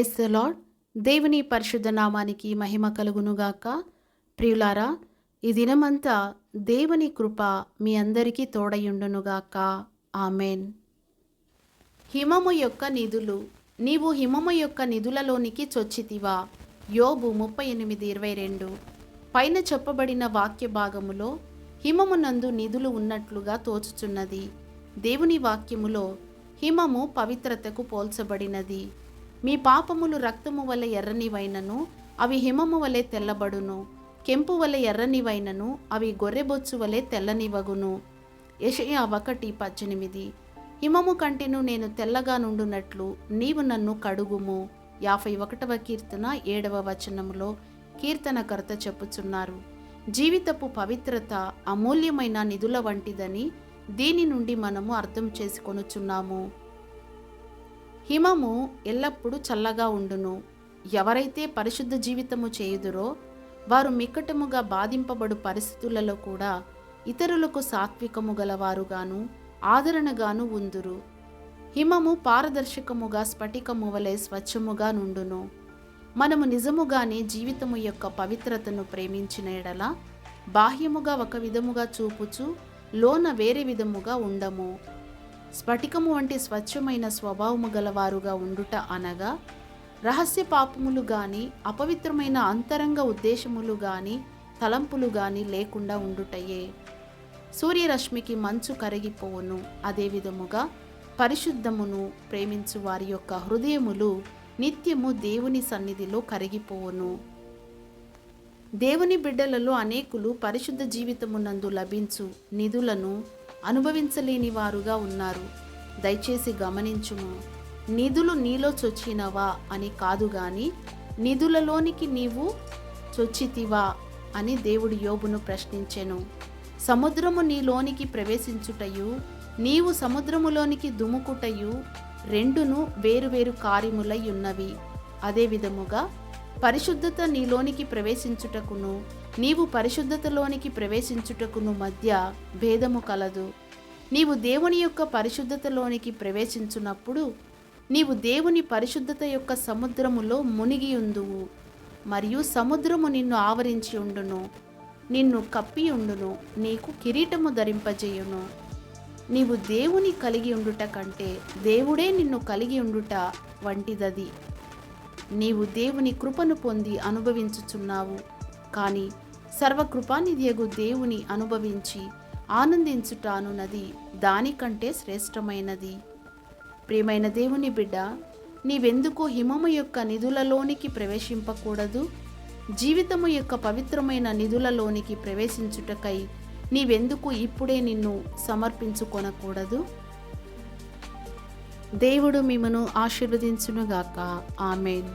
Price the lord దేవుని పరిశుద్ధ నామానికి మహిమ కలుగునుగాక. ప్రియులారా ఈ దినమంతా దేవుని కృప మీ అందరికీ తోడయుండునుగాక. ఆమెన్. హిమము యొక్క నిధులు నీవు హిమము యొక్క నిధులలోనికి చొచ్చితివా? యోబు ముప్పై ఎనిమిది ఇరవై రెండు. పైన చెప్పబడిన వాక్య భాగములో హిమమునందు నిధులు ఉన్నట్లుగా తోచుచున్నది. దేవుని వాక్యములో హిమము పవిత్రతకు పోల్చబడినది. మీ పాపములు రక్తము వల్ల ఎర్రనివైనను అవి హిమము వలె తెల్లబడును. కెంపు వలె ఎర్రనివైనను అవి గొర్రెబొచ్చు వలె తెల్లనివగును యెషయా ఒకటి పద్దెనిమిది. హిమము కంటెను నేను తెల్లగా నుండునట్లు నీవు నన్ను కడుగుము. యాభై ఒకటవ కీర్తన ఏడవ వచనములో కీర్తనకర్త చెప్పుచున్నారు. జీవితపు పవిత్రత అమూల్యమైన నిధుల వంటిదని దీని నుండి మనము అర్థం చేసుకొనుచున్నాము. హిమము ఎల్లప్పుడూ చల్లగా ఉండును. ఎవరైతే పరిశుద్ధ జీవితము చేయుదురో వారు మిక్కటముగా బాధింపబడు పరిస్థితులలో కూడా ఇతరులకు సాత్వికము గలవారుగాను ఆదరణగాను ఉందురు. హిమము పారదర్శకముగా స్ఫటికము వలె స్వచ్ఛముగా నుండును. మనము నిజముగానే జీవితము యొక్క పవిత్రతను ప్రేమించిన ఎడల బాహ్యముగా ఒక విధముగా చూపుచు లోన వేరే విధముగా ఉండము. స్ఫటికము వంటి స్వచ్ఛమైన స్వభావము గలవారుగా ఉండుట అనగా రహస్య పాపములు గాని అపవిత్రమైన అంతరంగ ఉద్దేశములు గాని తలంపులు గాని లేకుండా ఉండుటయే. సూర్యరశ్మికి మంచు కరిగిపోవును. అదేవిధముగా పరిశుద్ధమును ప్రేమించు వారి యొక్క హృదయములు నిత్యము దేవుని సన్నిధిలో కరిగిపోవును. దేవుని బిడ్డలలో అనేకులు పరిశుద్ధ జీవితమునందు లభించు నిధులను అనుభవించలేని వారుగా ఉన్నారు. దయచేసి గమనించుము నిధులు నీలో చొచ్చినవా అని కాదు గాని నిధులలోనికి నీవు చొచ్చితివా అని దేవుడు యోబును ప్రశ్నించెను. సముద్రము నీలోనికి ప్రవేశించుటయు నీవు సముద్రములోనికి దుముకుటయు రెండును వేరువేరు కార్యములై ఉన్నవి. అదే విధముగా పరిశుద్ధత నీలోనికి ప్రవేశించుటకును నీవు పరిశుద్ధతలోనికి ప్రవేశించుటకును మధ్య భేదము కలదు. నీవు దేవుని యొక్క పరిశుద్ధతలోనికి ప్రవేశించున్నప్పుడు నీవు దేవుని పరిశుద్ధత యొక్క సముద్రములో మునిగి ఉందువు మరియు సముద్రము నిన్ను ఆవరించి ఉండును. నిన్ను కప్పి ఉండును. నీకు కిరీటము ధరింపజేయును. నీవు దేవుని కలిగి ఉండుట కంటే దేవుడే నిన్ను కలిగి ఉండుట వంటిదది. నీవు దేవుని కృపను పొంది అనుభవించుచున్నావు. కానీ సర్వకృపానిధియగు దేవుని అనుభవించి ఆనందించుటానున్నది దానికంటే శ్రేష్టమైనది. ప్రియమైన దేవుని బిడ్డ నీవెందుకో హిమము యొక్క నిధులలోనికి ప్రవేశింపకూడదు. జీవితము యొక్క పవిత్రమైన నిధులలోనికి ప్రవేశించుటకై నీవెందుకు ఇప్పుడే నిన్ను సమర్పించుకొనకూడదు? దేవుడు మిమ్మను ఆశీర్వదించునుగాక. ఆమెన్.